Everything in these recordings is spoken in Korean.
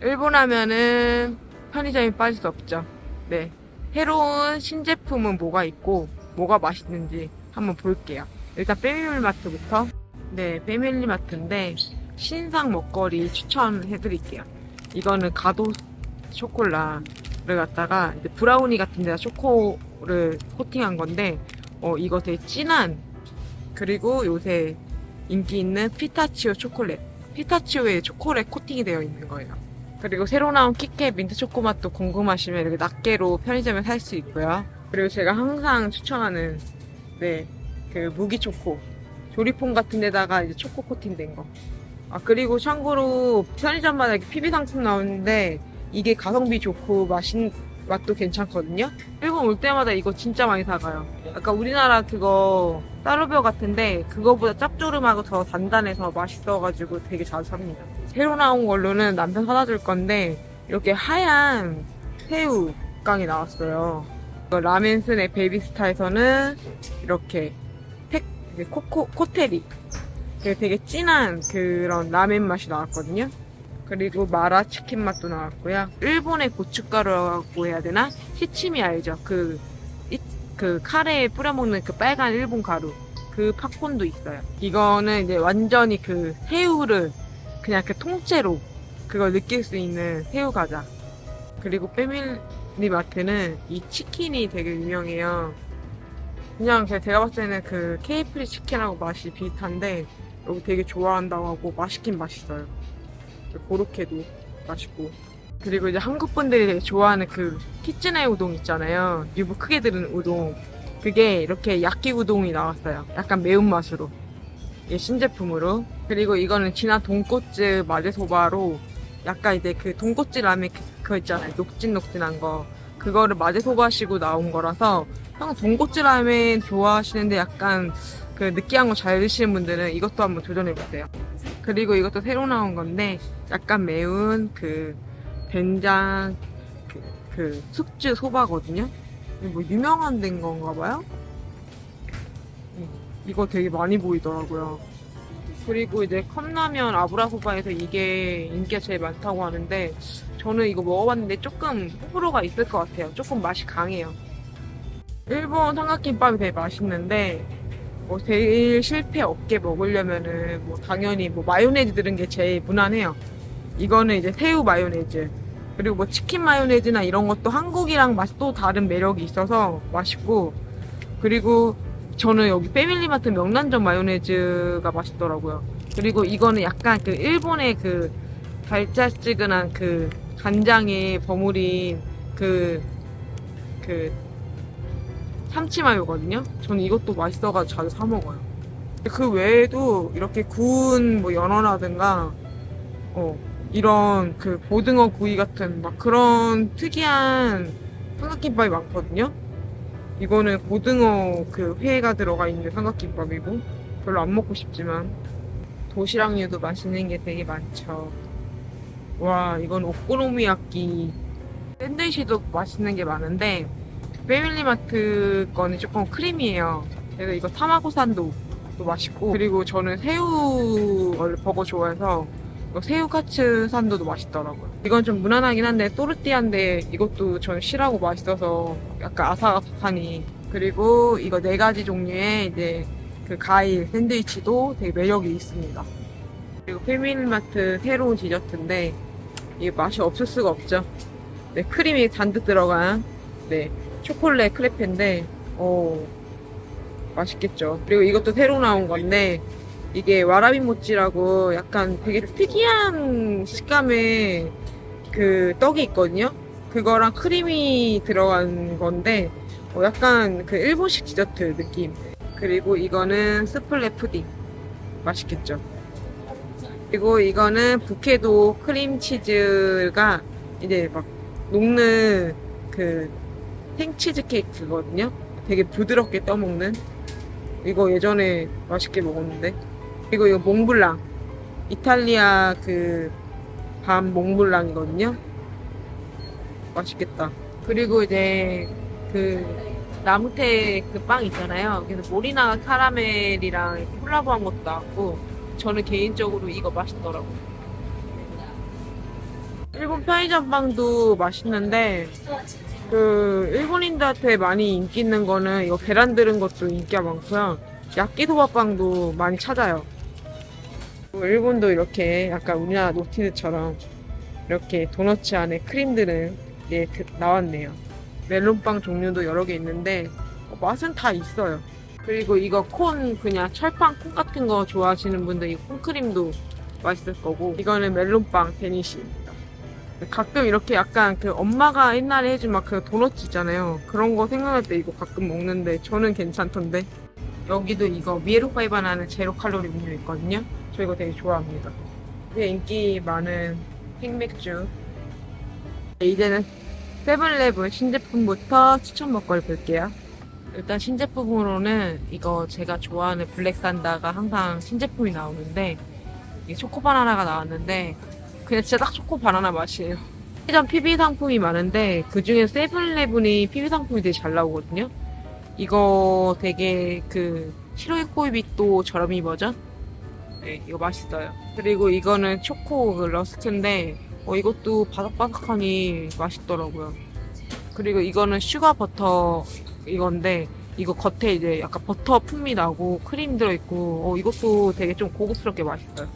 일본 하면은 편의점이 빠질 수 없죠. 네. 새로운 신제품은 뭐가 있고, 뭐가 맛있는지 한번 볼게요. 일단 패밀리마트부터. 네, 패밀리마트인데, 신상 먹거리 추천해드릴게요. 이거는 가도 초콜라를 갖다가 브라우니 같은 데다 초코를 코팅한 건데, 어, 이거 되게 진한, 그리고 요새 인기 있는 피타치오 초콜릿. 피타치오에 초콜릿 코팅이 되어 있는 거예요. 그리고 새로 나온 키캣 민트 초코 맛도 궁금하시면 이렇게 낱개로 편의점에 살 수 있고요. 그리고 제가 항상 추천하는 네, 그 무기 초코. 조리퐁 같은 데다가 이제 초코 코팅된 거. 아, 그리고 참고로 편의점마다 이렇게 PB 상품 나오는데 이게 가성비 좋고 맛인, 맛도 괜찮거든요. 일본 올 때마다 이거 진짜 많이 사가요. 아까 우리나라 그거 따르벼 같은데 그거보다 짭조름하고 더 단단해서 맛있어가지고 되게 자주 삽니다. 새로 나온 걸로는 남편 사다 줄 건데 이렇게 하얀 새우 깡이 나왔어요. 라멘슨의 베이비스타에서는 이렇게 팩 코코 코테리 되게, 되게 진한 그런 라멘 맛이 나왔거든요. 그리고 마라 치킨 맛도 나왔고요. 일본의 고춧가루라고 해야 되나? 시치미 알죠? 그, 이- 그 카레에 뿌려먹는 그 빨간 일본 가루. 그 팝콘도 있어요. 이거는 이제 완전히 그 새우를 그냥 그 통째로 그걸 느낄 수 있는 새우 과자. 그리고 패밀리 마트는 이 치킨이 되게 유명해요. 그냥 제가 봤을 때는 그 케이프리 치킨하고 맛이 비슷한데 여기 되게 좋아한다고 하고 맛있긴 맛있어요. 고로케도 맛있고. 그리고 이제 한국 분들이 되게 좋아하는 그 키츠네 우동 있잖아요. 유부 크게 들은 우동. 그게 이렇게 야끼 우동이 나왔어요. 약간 매운맛으로. 이게 신제품으로. 그리고 이거는 진한 돈코츠 마제소바로 약간 이제 그 돈코츠 라면 그- 그거 있잖아요. 녹진녹진한 거. 그거를 마제소바식으로 나온 거라서 형 돈코츠 라면 좋아하시는데 약간 그 느끼한 거 잘 드시는 분들은 이것도 한번 도전해보세요. 그리고 이것도 새로 나온 건데 약간 매운 그 된장 그, 그 숙주 소바거든요. 뭐 유명한 데인 건가 봐요. 음, 이거 되게 많이 보이더라고요. 그리고 이제 컵라면 아브라소바에서 이게 인기가 제일 많다고 하는데 저는 이거 먹어봤는데 조금 호불호가 있을 것 같아요. 조금 맛이 강해요. 일본 삼각김밥이 되게 맛있는데 뭐 제일 실패 없게 먹으려면은 뭐 당연히 뭐 마요네즈 들은 게 제일 무난해요. 이거는 이제 새우 마요네즈 그리고 뭐 치킨 마요네즈나 이런 것도 한국이랑 맛이 또 다른 매력이 있어서 맛있고 그리고 저는 여기 패밀리마트 명란젓 마요네즈가 맛있더라고요. 그리고 이거는 약간 그 일본의 그 달짝지근한 그 간장에 버무린 그, 그 참치마요거든요. 저는 이것도 맛있어가지고 자주 사 먹어요. 그 외에도 이렇게 구운 뭐 연어라든가 어 이런 그 고등어 구이 같은 막 그런 특이한 삼각김밥이 많거든요. 이거는 고등어 그 회가 들어가 있는 삼각김밥이고 별로 안 먹고 싶지만 도시락류도 맛있는 게 되게 많죠. 와 이건 오코노미야끼 샌드위치도 맛있는 게 많은데 패밀리마트 거는 조금 크림이에요. 그래서 이거 타마고산도 또 맛있고 그리고 저는 새우 버거 좋아해서 이거 새우 카츠 산도도 맛있더라고요. 이건 좀 무난하긴 한데 또르띠아인데 이것도 저는 실하고 맛있어서 약간 아삭아삭하니 그리고 이거 네 가지 종류의 이제 그 과일 샌드위치도 되게 매력이 있습니다. 그리고 패밀리마트 새로운 디저트인데 이게 맛이 없을 수가 없죠. 네, 크림이 잔뜩 들어간 네 초콜릿 크레페인데 어 맛있겠죠. 그리고 이것도 새로 나온 건데 이게 와라비 모찌라고 약간 되게 특이한 식감의 그 떡이 있거든요. 그거랑 크림이 들어간 건데 어, 약간 그 일본식 디저트 느낌. 그리고 이거는 스플레 푸딩 맛있겠죠. 그리고 이거는 부케도 크림치즈가 이제 막 녹는 그 생치즈 케이크거든요. 되게 부드럽게 떠먹는. 이거 예전에 맛있게 먹었는데. 그리고 이거 몽블랑. 이탈리아 그 밤 몽블랑이거든요. 맛있겠다. 그리고 이제 그 나무테 그 빵 있잖아요. 그래서 모리나 카라멜이랑 콜라보한 것도 나왔고 저는 개인적으로 이거 맛있더라고요. 일본 편의점 빵도 맛있는데 그 일본인들한테 많이 인기 있는 거는 이거 계란 들은 것도 인기가 많고요. 야끼소바 빵도 많이 찾아요. 뭐 일본도 이렇게 약간 우리나라 노티드처럼 이렇게 도너츠 안에 크림들은 예, 그- 나왔네요. 멜론빵 종류도 여러 개 있는데 어, 맛은 다 있어요. 그리고 이거 콘 그냥 철판 콘 같은 거 좋아하시는 분들 이 콘크림도 맛있을 거고 이거는 멜론빵 데니시입니다. 가끔 이렇게 약간 그 엄마가 옛날에 해준 막 그 도넛 있잖아요. 그런 거 생각날 때 이거 가끔 먹는데 저는 괜찮던데. 여기도 이거 미에로 파이바나는 제로 칼로리 음료 있거든요. 저 이거 되게 좋아합니다. 되게 인기 많은 흑맥주. 네, 이제는 세븐일레븐 신제품부터 추천 먹거리 볼게요. 일단 신제품으로는 이거 제가 좋아하는 블랙산다가 항상 신제품이 나오는데 이게 초코바나나가 나왔는데 그냥 진짜 딱 초코바나나 맛이에요. 회전 PB 상품이 많은데 그 중에 세븐일레븐이 PB 상품이 되게 잘 나오거든요. 이거 되게 그 시로이 코이빅도 저렴이 버전? 네, 이거 맛있어요. 그리고 이거는 초코 그 러스트인데 어, 이것도 바삭바삭하니 맛있더라고요. 그리고 이거는 슈가 버터 이건데 이거 겉에 이제 약간 버터 풍미 나고 크림 들어있고 어, 이것도 되게 좀 고급스럽게 맛있어요.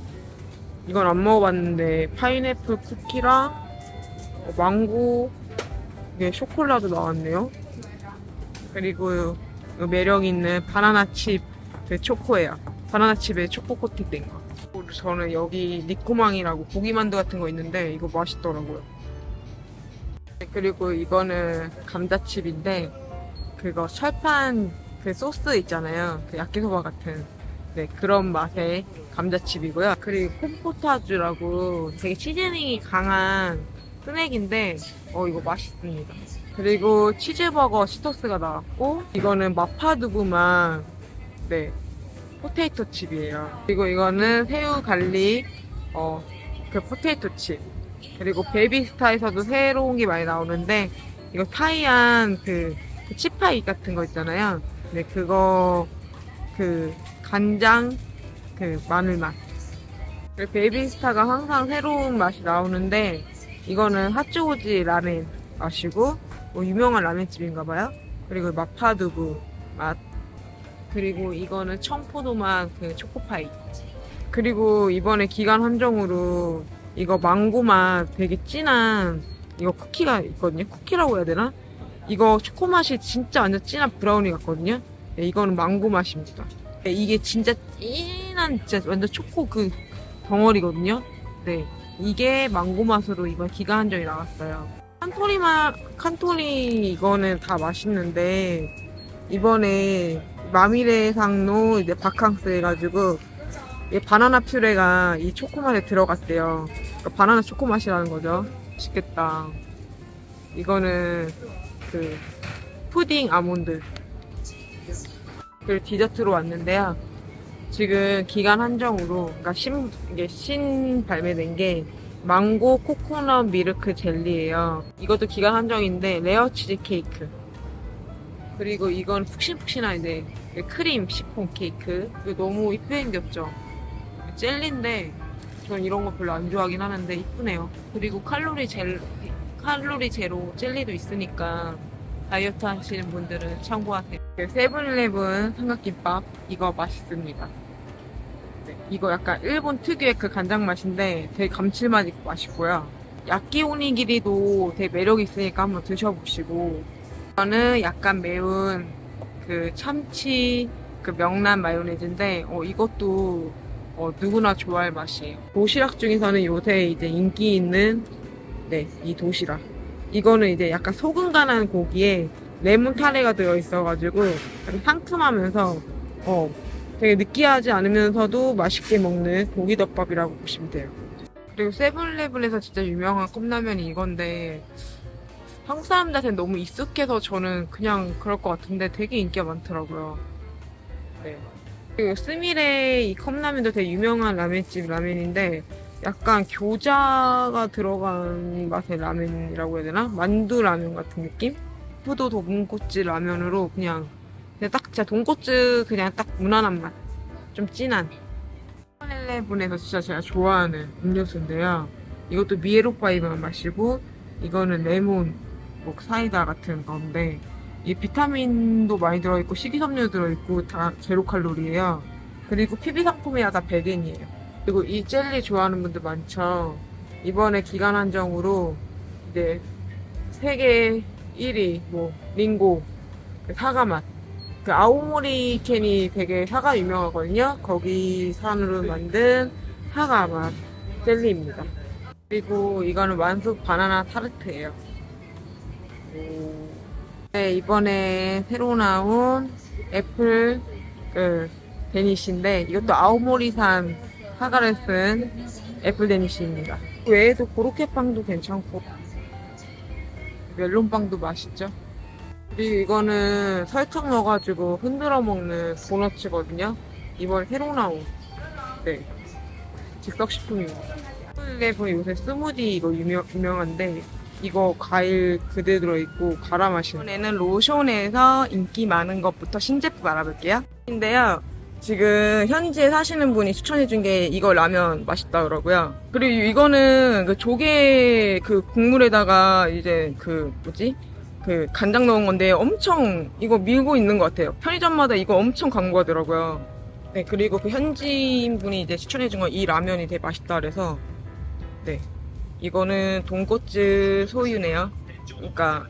이건 안 먹어봤는데 파인애플 쿠키랑 어, 망고 이게 쇼콜라도 나왔네요. 그리고 요 매력 있는 바나나 칩그 초코예요. 바나나 칩에 초코 코팅 된 거. 그리고 저는 여기 니코망이라고 고기만두 같은 거 있는데 이거 맛있더라고요. 네, 그리고 이거는 감자칩인데 그거 철판 그 소스 있잖아요. 그 야끼소바 같은 네 그런 맛의 감자칩이고요. 그리고 콤포타주라고 되게 시즈닝이 강한 스낵인데 어 이거 맛있습니다. 그리고 치즈버거 시토스가 나왔고 이거는 마파두부만 네 포테이토 칩이에요. 그리고 이거는 새우 갈릭 어 그 포테이토 칩. 그리고 베비스타에서도 새로운 게 많이 나오는데 이거 타이안 그, 그 치파이 같은 거 있잖아요. 네 그거 그 간장 그 마늘 맛. 그리고 베이비스타가 항상 새로운 맛이 나오는데 이거는 하츠오지 라멘 맛이고 뭐 유명한 라멘집인가 봐요. 그리고 마파두부 맛. 그리고 이거는 청포도 맛 그 초코파이. 그리고 이번에 기간 한정으로 이거 망고 맛 되게 진한 이거 쿠키가 있거든요. 쿠키라고 해야 되나? 이거 초코 맛이 진짜 완전 진한 브라우니 같거든요. 네, 이거는 망고 맛입니다. 네, 이게 진짜 진한 진짜 완전 초코 그 덩어리거든요. 네, 이게 망고 맛으로 이번 기간 한정이 나왔어요. 칸토리 맛, 칸토리 이거는 다 맛있는데 이번에 마미레상노 이제 바캉스 해가지고 이 바나나 퓨레가 이 초코맛에 들어갔대요. 그러니까 바나나 초코 맛이라는 거죠. 맛있겠다. 이거는 그 푸딩 아몬드. 그리고 디저트로 왔는데요. 지금 기간 한정으로, 그러니까 신, 이게 신 발매된 게 망고 코코넛 미르크 젤리예요. 이것도 기간 한정인데 레어 치즈 케이크. 그리고 이건 푹신푹신한 이제 크림 시폰 케이크. 이거 너무 이쁘게 생겼죠? 젤리인데 전 이런 거 별로 안 좋아하긴 하는데 이쁘네요. 그리고 칼로리 젤 칼로리 제로 젤리도 있으니까 다이어트 하시는 분들은 참고하세요. 그 세븐일레븐 삼각김밥 이거 맛있습니다. 네, 이거 약간 일본 특유의 그 간장 맛인데 되게 감칠맛 있고 맛있고요. 야끼 오니기리도 되게 매력 있으니까 한번 드셔보시고 저는 약간 매운 그 참치 그 명란 마요네즈인데 어, 이것도 어, 누구나 좋아할 맛이에요. 도시락 중에서는 요새 이제 인기 있는 네, 이 도시락. 이거는 이제 약간 소금 간한 고기에 레몬 타레가 들어 있어가지고 약간 상큼하면서 어, 되게 느끼하지 않으면서도 맛있게 먹는 고기 덮밥이라고 보시면 돼요. 그리고 세븐일레븐에서 진짜 유명한 컵라면이 이건데 한국 사람들한테 너무 익숙해서 저는 그냥 그럴 것 같은데 되게 인기가 많더라고요. 네. 그리고 스미레 이 컵라면도 되게 유명한 라면집 라면인데 약간 교자가 들어간 맛의 라면이라고 해야 되나? 만두 라면 같은 느낌? 푸도 돈코츠 라면으로 그냥 그냥 딱 진짜 돈코츠 그냥 딱 무난한 맛. 좀 진한. 111에서 진짜 제가 좋아하는 음료수인데요. 이것도 미에로파이만 마시고 이거는 레몬 뭐 사이다 같은 건데 이 비타민도 많이 들어있고 식이섬유 들어있고 다 제로 칼로리예요. 그리고 PB 상품이야 다 베겐이에요. 그리고 이 젤리 좋아하는 분들 많죠. 이번에 기간 한정으로 이제 세계 1위 뭐 링고 그 사과 맛. 그 아오모리 캔이 되게 사과 유명하거든요. 거기 산으로 만든 사과 맛 젤리입니다. 그리고 이거는 완숙 바나나 타르트예요. 네, 이번에 새로 나온 애플 그 데니쉬인데 이것도 아오모리산 사과를 쓴 애플 데니쉬입니다. 그 외에도 고로케빵도 괜찮고 멜론빵도 맛있죠. 그리고 이거는 설탕 넣어가지고 흔들어 먹는 도너츠거든요. 이번 새로 나온 네 즉석식품입니다. 요새 스무디 이거 유명, 유명한데 이거 과일 그대 들어있고 갈아 마시는 이번에는 로션에서 인기 많은 것부터 신제품 알아볼게요. 인데요. 지금 현지에 사시는 분이 추천해준 게 이거 라면 맛있다 그러고요. 그리고 이거는 그 조개 그 국물에다가 이제 그 뭐지? 그 간장 넣은 건데 엄청 이거 밀고 있는 것 같아요. 편의점마다 이거 엄청 광고하더라고요. 네, 그리고 그 현지인 분이 이제 추천해준 건 이 라면이 되게 맛있다 그래서 네. 이거는 돈코츠 소유네요. 그러니까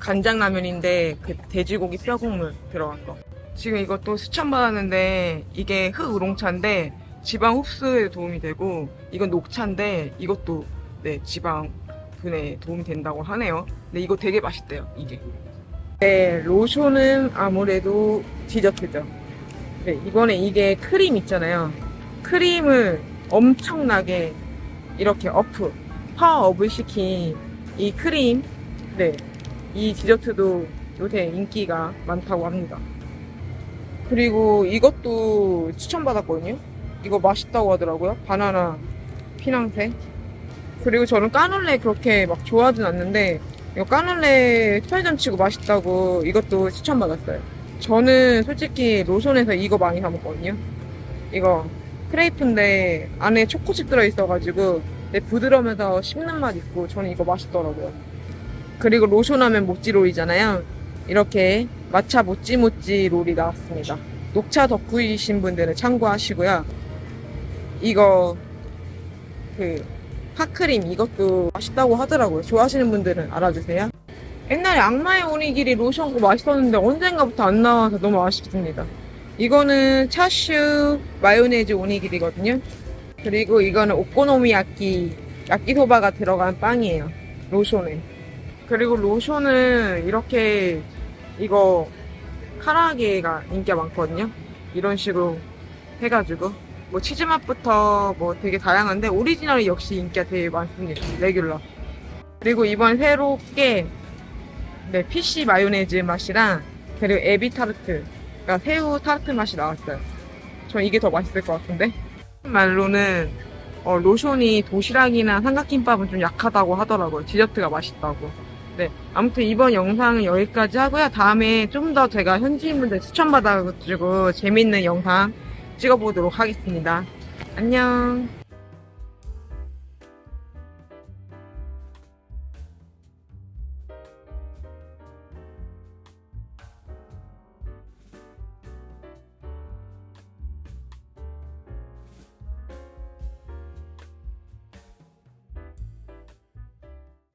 간장 라면인데 그 돼지고기 뼈 국물 들어간 거. 지금 이것도 추천받았는데 이게 흑 우롱차인데 지방 흡수에 도움이 되고 이건 녹차인데 이것도 네 지방 분에 도움이 된다고 하네요. 근데 이거 되게 맛있대요. 이게. 네 로션은 아무래도 디저트죠. 네 이번에 이게 크림 있잖아요. 크림을 엄청나게 이렇게 어프 파워업을 시킨 이 크림 네 이 디저트도 요새 인기가 많다고 합니다. 그리고 이것도 추천받았거든요. 이거 맛있다고 하더라고요. 바나나 피낭새. 그리고 저는 까눌레 그렇게 막 좋아하진 않는데 이거 까눌레 편의점 치고 맛있다고 이것도 추천받았어요. 저는 솔직히 로션에서 이거 많이 사 먹거든요. 이거 크레이프인데 안에 초코칩 들어있어가지고 네, 부드러우면서 씹는 맛 있고 저는 이거 맛있더라고요. 그리고 로션하면 모찌 롤이잖아요. 이렇게 마차 모찌 모찌 롤이 나왔습니다. 녹차 덕후이신 분들은 참고하시고요. 이거 그 핫크림 이것도 맛있다고 하더라고요. 좋아하시는 분들은 알아주세요. 옛날에 악마의 오니기리 로션 거 맛있었는데 언젠가부터 안 나와서 너무 아쉽습니다. 이거는 차슈 마요네즈 오니기리거든요. 그리고 이거는 오코노미야끼 야끼소바가 들어간 빵이에요. 로션에. 그리고 로션은 이렇게 이거 카라게가 인기가 많거든요. 이런 식으로 해가지고 뭐 치즈 맛부터 뭐 되게 다양한데 오리지널이 역시 인기가 되게 많습니다. 레귤러. 그리고 이번 새롭게 네, PC 마요네즈 맛이랑 그리고 에비 타르트, 그러니까 새우 타르트 맛이 나왔어요. 전 이게 더 맛있을 것 같은데. 말로는 어, 로션이 도시락이나 삼각김밥은 좀 약하다고 하더라고요. 디저트가 맛있다고. 네. 아무튼 이번 영상은 여기까지 하고요. 다음에 좀 더 제가 현지인분들 추천받아가지고 재밌는 영상 찍어보도록 하겠습니다. 안녕.